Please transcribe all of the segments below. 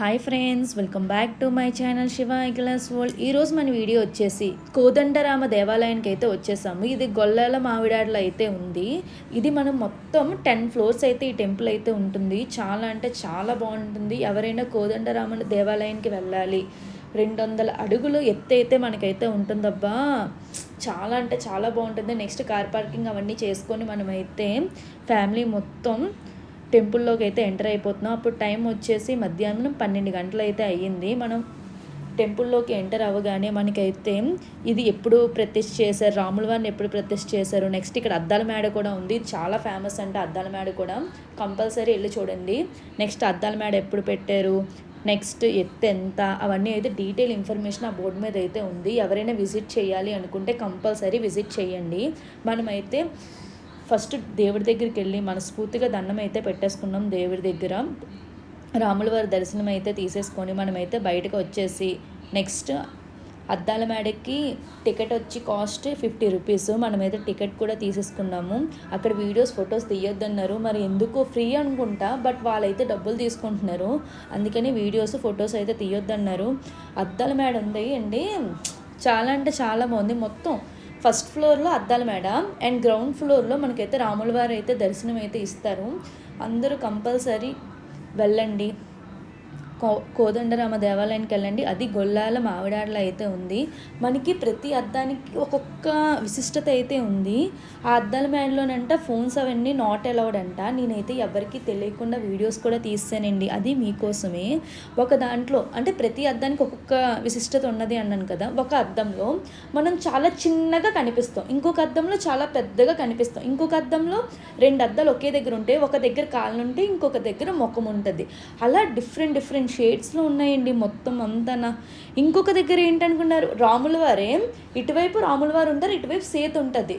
Hi friends welcome back to my channel Siva eyeglass world ఈరోజు మన video వచ్చేసి కోదండరామ దేవాలయానికి అయితే వచ్చేసాము. ఇది గొల్లాల మావిడాడలో అయితే ఉంది. ఇది మనం మొత్తం టెన్ ఫ్లోర్స్ అయితే ఈ టెంపుల్ అయితే ఉంటుంది. చాలా అంటే చాలా బాగుంటుంది. ఎవరైనా కోదండరామ దేవాలయానికి వెళ్ళాలి రెండు వందల అడుగులు ఎత్తు అయితే మనకైతే ఉంటుందబ్బా. చాలా అంటే చాలా బాగుంటుంది. నెక్స్ట్ కార్ పార్కింగ్ అవన్నీ చేసుకొని మనమైతే ఫ్యామిలీ మొత్తం టెంపుల్లోకి అయితే ఎంటర్ అయిపోతున్నాం. అప్పుడు టైం వచ్చేసి మధ్యాహ్నం పన్నెండు గంటలు అయితే అయ్యింది. మనం టెంపుల్లోకి ఎంటర్ అవ్వగానే మనకైతే ఇది ఎప్పుడు ప్రతిష్ఠ చేశారు రాముల వారిని ఎప్పుడు ప్రతిష్ఠ చేశారు నెక్స్ట్ ఇక్కడ అద్దాల మేడ కూడా ఉంది. చాలా ఫేమస్ అంటే అద్దాల మేడ కూడా. కంపల్సరీ వెళ్ళి చూడండి. నెక్స్ట్ అద్దాల మేడ ఎప్పుడు పెట్టారు నెక్స్ట్ ఎత్తు ఎంత అవన్నీ అయితే డీటెయిల్ ఇన్ఫర్మేషన్ ఆ బోర్డు మీద అయితే ఉంది. ఎవరైనా విజిట్ చేయాలి అనుకుంటే కంపల్సరీ విజిట్ చేయండి. మనమైతే ఫస్ట్ దేవుడి దగ్గరికి వెళ్ళి మనస్ఫూర్తిగా దండం అయితే పెట్టేసుకున్నాం దేవుడి దగ్గర. రాముల వారి దర్శనం అయితే తీసేసుకొని మనమైతే బయటకు వచ్చేసి నెక్స్ట్ అద్దాల మేడకి టికెట్ వచ్చి కాస్ట్ ఫిఫ్టీ రూపీస్. మనమైతే టికెట్ కూడా తీసేసుకున్నాము. అక్కడ వీడియోస్ ఫొటోస్ తీయొద్దన్నారు. మరి ఎందుకో? ఫ్రీ అనుకుంటా బట్ వాళ్ళైతే డబ్బులు తీసుకుంటున్నారు. అందుకని వీడియోస్ ఫొటోస్ అయితే తీయొద్దన్నారు. అద్దాల మేడ ఉంది అండి చాలా అంటే చాలా బాగుంది. మొత్తం ఫస్ట్ ఫ్లోర్లో అద్దాల మేడం. అండ్ గ్రౌండ్ ఫ్లోర్లో మనకైతే రాముల వారు అయితే దర్శనం అయితే ఇస్తారు. అందరూ కంపల్సరీ వెళ్ళండి. కో కోదండరామ దేవాలయానికి వెళ్ళండి. అది గొల్లాల మావిడాడలో అయితే ఉంది. మనకి ప్రతి అద్దానికి ఒక్కొక్క విశిష్టత అయితే ఉంది. ఆ అద్దాల మేడలోనంట ఫోన్స్ అవన్నీ నాట్ అలౌడ్ అంట. నేనైతే ఎవరికీ తెలియకుండా వీడియోస్ కూడా తీస్తానండి. అది మీకోసమే. ఒక దాంట్లో అంటే ప్రతి అద్దానికి ఒక్కొక్క విశిష్టత ఉన్నది అన్నాను కదా ఒక అద్దంలో మనం చాలా చిన్నగా కనిపిస్తాం. ఇంకొక అద్దంలో చాలా పెద్దగా కనిపిస్తాం. ఇంకొక అద్దంలో రెండు అద్దాలు ఒకే దగ్గర ఉంటాయి ఒక దగ్గర కాళ్ళు ఉంటే ఇంకొక దగ్గర ముఖం ఉంటుంది. అలా డిఫరెంట్ డిఫరెంట్ షేడ్స్లో ఉన్నాయండి మొత్తం అంతా ఇంకొక దగ్గర ఏంటనుకున్నారు? రాముల వారే ఇటువైపు రాముల వారు ఉంటారు ఇటువైపు సేత్ ఉంటుంది.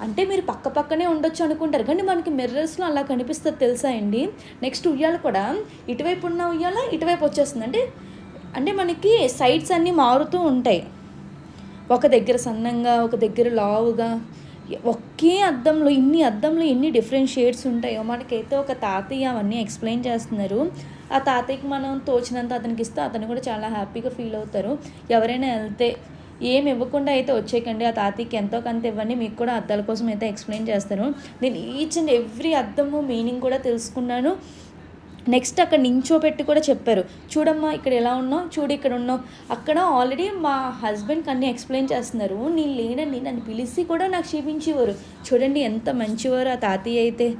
అంటే మీరు పక్క పక్కనే ఉండొచ్చు అనుకుంటారు. కానీ మనకి మిర్రర్స్లో అలా కనిపిస్తుంది తెలుసా అండి? నెక్స్ట్ ఉయ్యాల కూడా ఇటువైపు ఉన్న ఉయ్యాల ఇటువైపు వచ్చేస్తుంది. అంటే అంటే మనకి సైడ్స్ అన్నీ మారుతూ ఉంటాయి. ఒక దగ్గర సన్నంగా ఒక దగ్గర లావుగా ఒకే అద్దంలో ఇన్ని అద్దంలో ఎన్ని డిఫరెంట్ షేడ్స్ ఉంటాయో మనకైతే ఒక తాతయ్య అవన్నీ ఎక్స్ప్లెయిన్ చేస్తున్నారు. ఆ తాతయ్యకి మనం తోచినంత అతనికి ఇస్తే అతను కూడా చాలా హ్యాపీగా ఫీల్ అవుతారు. ఎవరైనా వెళ్తే ఏం ఇవ్వకుండా అయితే వచ్చేయకండి. ఆ తాతయ్యకి ఎంతో కొంత ఇవ్వండి. మీకు కూడా అద్దాల కోసం అయితే ఎక్స్ప్లెయిన్ చేస్తాను నేను ఈచ్ అండ్ ఎవ్రీ అద్దము మీనింగ్ కూడా తెలుసుకున్నాను. నెక్స్ట్ అక్కడ నించోపెట్టి కూడా చెప్పారు. చూడమ్మా ఇక్కడ ఎలా ఉన్నావు? చూడు ఇక్కడ ఉన్నావు. అక్కడ ఆల్రెడీ మా హస్బెండ్కి అన్నీ ఎక్స్ప్లెయిన్ చేస్తున్నారు. నేను లేనని నన్ను పిలిచి కూడా నాకు చూపించేవారు చూడండి ఎంత మంచివారు ఆ తాతయ్య అయితే.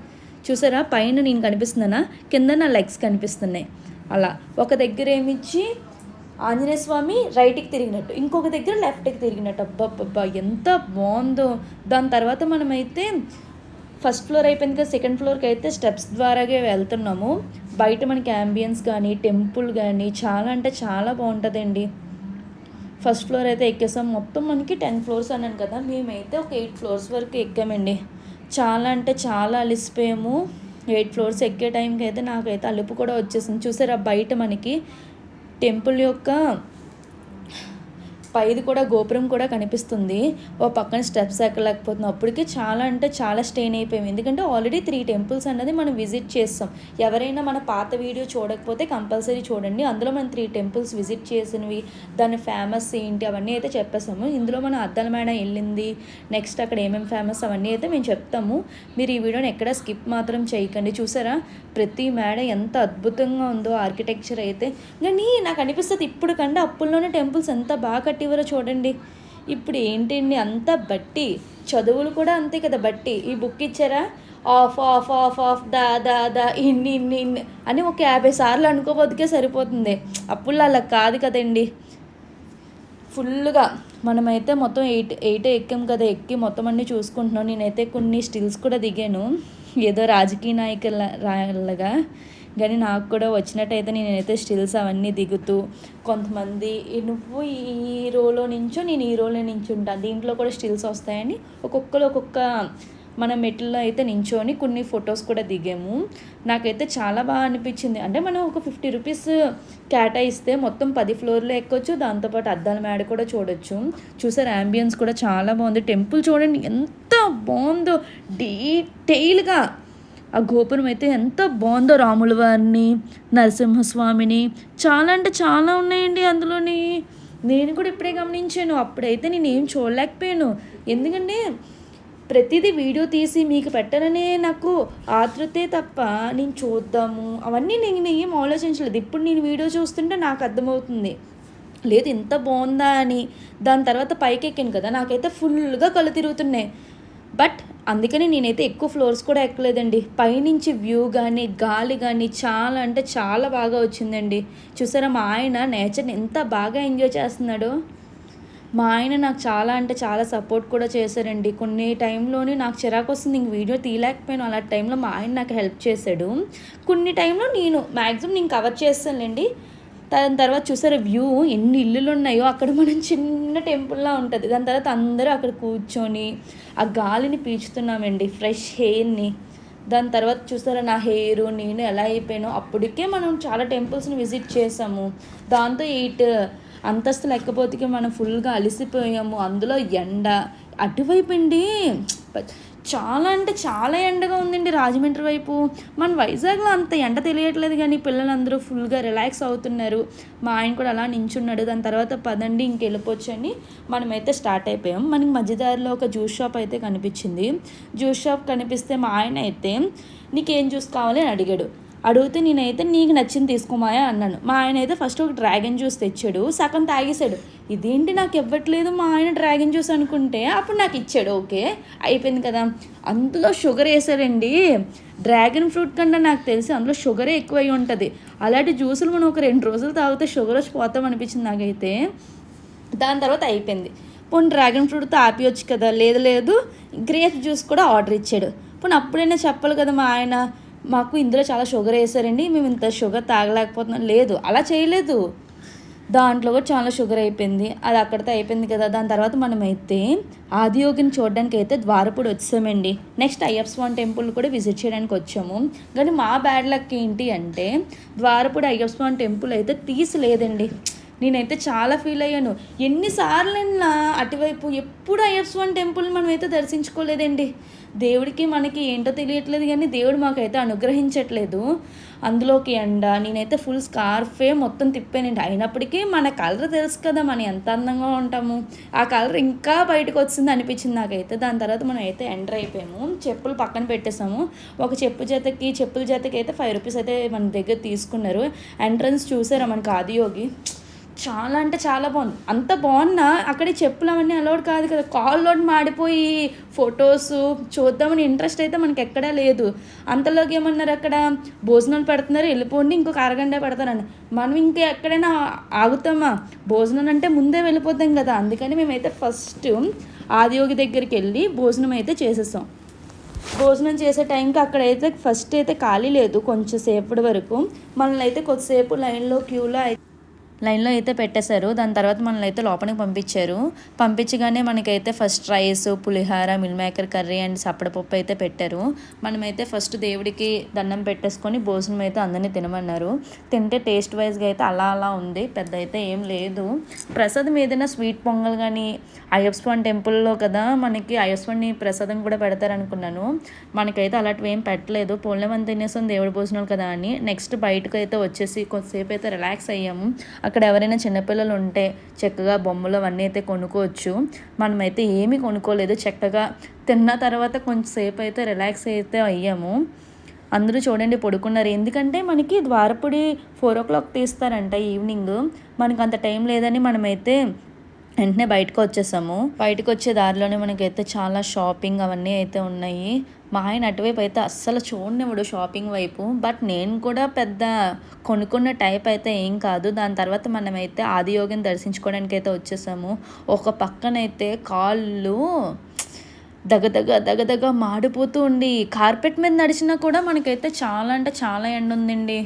చూసారా? పైన నేను కనిపిస్తున్నానా? కింద నా లెగ్స్ కనిపిస్తున్నాయి. అలా. ఒక దగ్గర ఏమిచ్చి ఆంజనేయ స్వామి రైట్కి తిరిగినట్టు. ఇంకొక దగ్గర లెఫ్ట్కి తిరిగినట్టు. అబ్బబ్బబ్బా ఎంత బాగుందో. దాని తర్వాత మనమైతే ఫస్ట్ ఫ్లోర్ అయిపోయింది కదా సెకండ్ ఫ్లోర్కి అయితే స్టెప్స్ ద్వారాగే వెళ్తున్నాము. బయట మనకి అంబియన్స్ కానీ టెంపుల్ కానీ చాలా అంటే చాలా బాగుంటుందండి. ఫస్ట్ ఫ్లోర్ అయితే ఎక్కేసాం. మొత్తం మనకి టెన్ ఫ్లోర్స్ అన్నాను కదా మేమైతే ఒక ఎయిట్ ఫ్లోర్స్ వరకు ఎక్కామండి. చాలా అంటే చాలా అలిసిపోయాము. ఎయిట్ ఫ్లోర్స్ ఎక్కే టైంకి అయితే నాకైతే అలుపు కూడా వచ్చేసింది. చూసారా బయట మనకి టెంపుల్ యొక్క పైది కూడా గోపురం కూడా కనిపిస్తుంది. ఓ పక్కన స్టెప్స్ ఎక్కలేకపోతున్నాం అప్పటికి చాలా అంటే చాలా స్టెయిన్ అయిపోయింది. ఎందుకంటే ఆల్రెడీ త్రీ టెంపుల్స్ అన్నది మనం విజిట్ చేస్తాం. ఎవరైనా మన పాత వీడియో చూడకపోతే కంపల్సరీ చూడండి. అందులో మనం త్రీ టెంపుల్స్ విజిట్ చేసినవి దాని ఫేమస్ ఏంటి అవన్నీ అయితే చెప్పేసాము ఇందులో మనం అద్దాల మేడ వెళ్ళింది నెక్స్ట్ అక్కడ ఏమేమి ఫేమస్ అవన్నీ అయితే మేము చెప్తాము. మీరు ఈ వీడియోని ఎక్కడ స్కిప్ మాత్రం చేయకండి. చూసారా? ప్రతి మేడ ఎంత అద్భుతంగా ఉందో ఆర్కిటెక్చర్ అయితే. కానీ నాకు అనిపిస్తుంది ఇప్పుడు కంటే అప్పుల్లోనే టెంపుల్స్ ఎంత బాగా కట్టివరో చూడండి. ఇప్పుడు ఏంటండి అంత బట్టి చదువులు కూడా అంతే కదా బట్టి. ఈ బుక్ ఇచ్చారా? ఆఫ్ ఆఫ్ ఆఫ్ ఆఫ్ దా దా దా ఇన్ని ఇన్ని ఇన్ని అని ఒక యాభై సార్లు అనుకోబోదుకే సరిపోతుంది. అప్పుడు అలా కాదు కదండి. ఫుల్గా మనమైతే మొత్తం ఎయిట్ ఎయిట్ ఎక్కాం కదా ఎక్కి మొత్తం అన్నీ చూసుకుంటున్నాం. నేనైతే కొన్ని స్టిల్స్ కూడా దిగాను. ఏదో రాజకీయ నాయకుల నాయకులగా కానీ నాకు కూడా వచ్చినట్టయితే నేనైతే స్టిల్స్ అవన్నీ దిగుతూ కొంతమంది నువ్వు ఈ రోలో నుంచో నేను ఈ రోలో నుంచి ఉంటాను దీంట్లో కూడా స్టిల్స్ వస్తాయని ఒక్కొక్కరు ఒక్కొక్క మన మెట్లలో అయితే నించోని కొన్ని ఫొటోస్ కూడా దిగాము. నాకైతే చాలా బాగా అనిపించింది. అంటే మనం ఒక ఫిఫ్టీ రూపీస్ కేటాయిస్తే మొత్తం పది ఫ్లోర్లో ఎక్కొచ్చు దాంతోపాటు అద్దాల మేడ కూడా చూడొచ్చు. చూసారు యాంబియన్స్ కూడా చాలా బాగుంది. టెంపుల్ చూడండి ఎంత బాగుందో డీటెయిల్గా ఆ గోపురం అయితే ఎంత బాగుందో రాముల వారిని నరసింహస్వామిని. చాలా అంటే చాలా ఉన్నాయండి అందులోని. నేను కూడా ఇప్పుడే గమనించాను. అప్పుడైతే నేను ఏం చూడలేకపోయాను. ఎందుకంటే ప్రతిదీ వీడియో తీసి మీకు పెట్టాలనే నాకు ఆతృతే తప్ప నేను చూద్దాము. అవన్నీ నేను ఏం ఆలోచించలేదు. ఇప్పుడు నేను వీడియో చూస్తుంటే నాకు అర్థమవుతుంది. లేదు ఇంత బాగుందా అని. దాని తర్వాత పైకి ఎక్కాను కదా. నాకైతే ఫుల్గా కళ్ళు తిరుగుతున్నాయి. బట్ అందుకని నేనైతే ఎక్కువ ఫ్లోర్స్ కూడా ఎక్కలేదండి. పైనుంచి వ్యూ కానీ గాలి కానీ చాలా అంటే చాలా బాగా వచ్చిందండి. చూసారా మా ఆయన నేచర్ని ఎంత బాగా ఎంజాయ్ చేస్తున్నాడో. మా ఆయన నాకు చాలా అంటే చాలా సపోర్ట్ కూడా చేశారండి. కొన్ని టైంలోనే నాకు చిరాకు వస్తుంది ఇంక వీడియో తీయలేకపోయాను. అలాంటి టైంలో మా ఆయన నాకు హెల్ప్ చేశాడు. కొన్ని టైంలో నేను మ్యాక్సిమం నేను కవర్ చేస్తానులేండి. దాని తర్వాత చూసారా వ్యూ? ఎన్ని ఇల్లులు ఉన్నాయో అక్కడ మనం చిన్న టెంపుల్లా ఉంటుంది. దాని తర్వాత అందరూ అక్కడ కూర్చొని ఆ గాలిని పీల్చుతున్నామండి. ఫ్రెష్ హెయిర్ని దాని తర్వాత చూసారా నా హెయిర్ నేను ఎలా అయిపోయానో. అప్పటికే మనం చాలా టెంపుల్స్ని విజిట్ చేసాము. దాంతో ఎయిట్ అంతస్తు లేకపోతే మనం ఫుల్గా అలసిపోయాము. అందులో ఎండ. అటువైపు అండి చాలా అంటే చాలా ఎండగా ఉందండి రాజమండ్రి వైపు. మన వైజాగ్లో అంత ఎండ తెలియట్లేదు కానీ పిల్లలందరూ ఫుల్గా రిలాక్స్ అవుతున్నారు. మా ఆయన కూడా అలా నించున్నాడు. దాని తర్వాత పదండి ఇంకెళ్ళిపోవచ్చు అని మనమైతే స్టార్ట్ అయిపోయాం. మనకి మధ్యదారిలో ఒక జ్యూస్ షాప్ అయితే కనిపించింది. జ్యూస్ షాప్ కనిపిస్తే మా ఆయన అయితే నీకేం జ్యూస్ కావాలి? అని అడిగాడు. అడిగితే నేనైతే నీకు నచ్చింది తీసుకోమాయా అన్నాను. మా ఆయన అయితే ఫస్ట్ ఒక డ్రాగన్ జ్యూస్ తెచ్చాడు సగం తాగేశాడు. ఇదేంటి నాకు ఇవ్వట్లేదు మా ఆయన డ్రాగన్ జ్యూస్ అనుకుంటే? అప్పుడు నాకు ఇచ్చాడు ఓకే అయిపోయింది కదా. అందులో షుగర్ వేసారండి. డ్రాగన్ ఫ్రూట్ కన్నా నాకు తెలిసి అందులో షుగరే ఎక్కువై ఉంటుంది. అలాంటి జ్యూసులు మనం ఒక రెండు రోజులు తాగితే షుగర్ వచ్చి పోతాం అనిపించింది నాకైతే. దాని తర్వాత అయిపోయింది. పోనీ డ్రాగన్ ఫ్రూట్తో ఆపియొచ్చు కదా. లేదు లేదు గ్రేప్ జ్యూస్ కూడా ఆర్డర్ ఇచ్చాడు. పోనీ అప్పుడైనా చెప్పాలి కదా మా ఆయన. మాకు ఇందులో చాలా షుగర్ వేసారండి మేము ఇంత షుగర్ తాగలేకపోతున్నాం. లేదు అలా చేయలేదు. దాంట్లో కూడా చాలా షుగర్ అయిపోయింది. అది అక్కడితో అయిపోయింది కదా. దాని తర్వాత మనమైతే ఆదియోగిని చూడడానికి అయితే ద్వారపూడి వచ్చామండి. నెక్స్ట్ అయ్యప్ప స్వామి టెంపుల్ కూడా విజిట్ చేయడానికి వచ్చాము. కానీ మా బ్యాడ్ లక్ ఏంటి అంటే ద్వారపూడి అయ్యప్ప స్వామి టెంపుల్ అయితే తీసలేదండి. నేనైతే చాలా ఫీల్ అయ్యాను. ఎన్నిసార్లు అటువైపు ఎప్పుడు అయ్యప్ప స్వామి టెంపుల్ మనమైతే దర్శించుకోలేదండి. దేవుడికి మనకి ఏంటో తెలియట్లేదు కానీ దేవుడు మాకైతే అనుగ్రహించట్లేదు. అందులోకి ఎండ నేనైతే ఫుల్ స్కార్ఫే మొత్తం తిప్పానండి. అయినప్పటికీ మన కలర్ తెలుసు కదా మనం ఎంత అందంగా ఉంటాము. ఆ కలర్ ఇంకా బయటకు వచ్చింది అనిపించింది నాకైతే. దాని తర్వాత మనం అయితే ఎంటర్ అయిపోయాము. చెప్పులు పక్కన పెట్టేసాము ఒక చెప్పు జతకి చెప్పుల జతకి అయితే ఫైవ్ రూపీస్ అయితే మన దగ్గర తీసుకున్నారు. ఎంట్రన్స్ చూసారా మనకి ఆదియోగి? చాలా అంటే చాలా బాగుంది. అంత బాగున్నా అక్కడ చెప్పులు అవన్నీ అలౌడ్ కాదు కదా. కాల్లో మాడిపోయి ఫొటోస్ చూద్దామని ఇంట్రెస్ట్ అయితే మనకి ఎక్కడా లేదు. అంతలోకి ఏమన్నారు అక్కడ? భోజనాలు పెడుతున్నారు వెళ్ళిపోండి ఇంకొక అరగంట పెడతారని. మనం ఇంకా ఎక్కడైనా ఆగుతామా? భోజనం అంటే ముందే వెళ్ళిపోతాం కదా. అందుకని మేమైతే ఫస్ట్ ఆదియోగి దగ్గరికి వెళ్ళి భోజనం అయితే చేసేసాం. భోజనం చేసే టైంకి అక్కడైతే ఫస్ట్ అయితే ఖాళీ లేదు. కొంచెం సేపటి వరకు. మనల్ని అయితే కొద్దిసేపు లైన్లో క్యూలో అయితే లైన్లో అయితే పెట్టేశారు. దాని తర్వాత మనల్ని అయితే లోపలికి పంపించారు. పంపించగానే మనకైతే ఫస్ట్ రైస్ పులిహార మిల్ మేకర్ కర్రీ అండ్ సప్పడపప్పు అయితే పెట్టారు. మనమైతే ఫస్ట్ దేవుడికి దండం పెట్టేసుకొని భోజనం అయితే అందరినీ తినమన్నారు. తింటే టేస్ట్ వైజ్గా అయితే అలా అలా ఉంది. పెద్ద అయితే ఏం లేదు. ప్రసాదం ఏదైనా స్వీట్ పొంగల్ కానీ అయ్యప్ప టెంపుల్లో కదా మనకి అయ్యప్పని ప్రసాదం కూడా పెడతారనుకున్నాను. మనకైతే అలాంటివి ఏం పెట్టలేదు. పోలేమని తినేసాం దేవుడి భోజనాలు కదా అని. నెక్స్ట్ బయటకు అయితే వచ్చేసి కొద్దిసేపు అయితే రిలాక్స్ అయ్యాము. అక్కడ ఎవరైనా చిన్నపిల్లలు ఉంటే చక్కగా బొమ్మలు అవన్నీ అయితే కొనుక్కోవచ్చు. మనమైతే ఏమీ కొనుక్కోలేదు. చక్కగా తిన్న తర్వాత కొంచెంసేపు అయితే రిలాక్స్ అయితే అయ్యాము. అందరూ చూడండి పడుకున్నారు. ఎందుకంటే మనకి ద్వారపుడి ఫోర్ ఓ క్లాక్ తీస్తారంట ఈవినింగ్. మనకు అంత టైం లేదని మనమైతే వెంటనే బయటకు వచ్చేసాము. బయటకు వచ్చే దారిలోనే మనకైతే చాలా షాపింగ్ అవన్నీ అయితే ఉన్నాయి. మా ఆయన అటువైపు అయితే అస్సలు చూడనివ్వడు షాపింగ్ వైపు. బట్ నేను కూడా పెద్ద కొనుక్కున్న టైప్ అయితే ఏం కాదు. దాని తర్వాత మనమైతే ఆదియోగిని దర్శించుకోవడానికి అయితే వచ్చేసాము. ఒక పక్కనైతే కాళ్ళు దగదగ దగదగ మాడిపోతూ ఉండి కార్పెట్ మీద నడిచినా కూడా మనకైతే చాలా అంటే చాలా ఎండ ఉందండి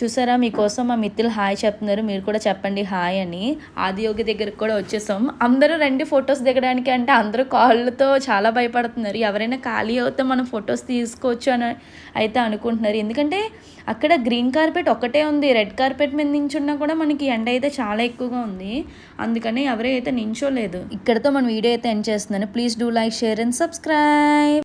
చూసారా? మీకోసం మా మిత్రులు హాయ్ చెప్తున్నారు. మీరు కూడా చెప్పండి హాయ్ అని. ఆదియోగి దగ్గరకు కూడా వచ్చేసాం. అందరూ రండి ఫొటోస్ దిగడానికి అంటే అందరూ కాళ్ళతో చాలా భయపడుతున్నారు. ఎవరైనా ఖాళీ అవుతే మనం ఫొటోస్ తీసుకోవచ్చు అని అయితే అనుకుంటున్నారు. ఎందుకంటే అక్కడ గ్రీన్ కార్పెట్ ఒకటే ఉంది. రెడ్ కార్పెట్ మీద నించున్నా కూడా మనకి ఎండ అయితే చాలా ఎక్కువగా ఉంది. అందుకని ఎవరైతే నించోలేదు. ఇక్కడతో మన వీడియో అయితే ఎండ్ చేస్తున్నాను. Please do like share and subscribe.